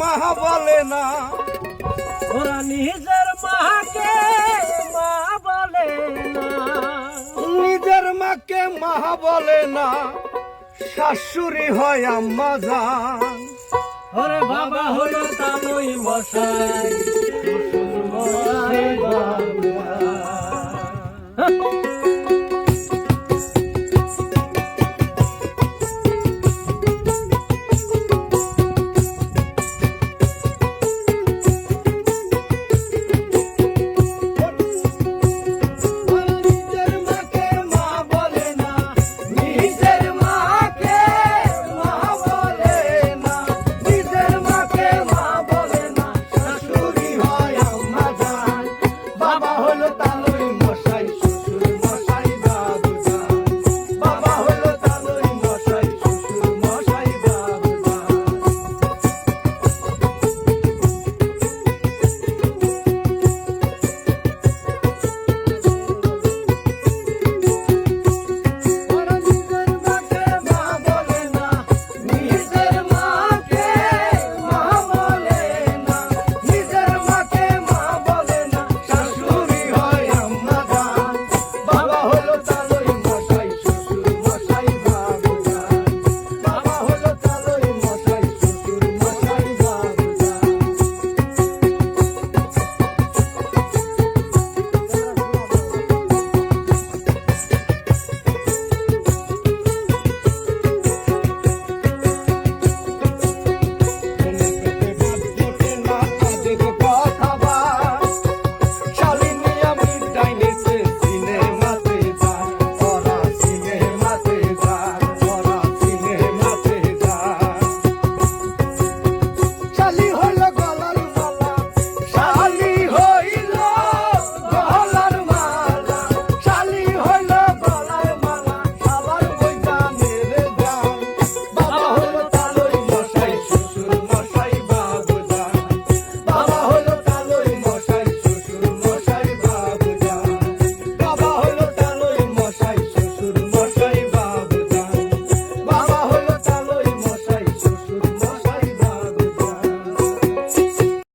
মা বলে না। ওরা নিজের মাকে মা বলে না। নিজের মাকে মা বলে না। শাশুড়ি হয় আম্মা যান ওরে বাবা হলো তামই মশাই। শ্বশুর মশাই বাবা।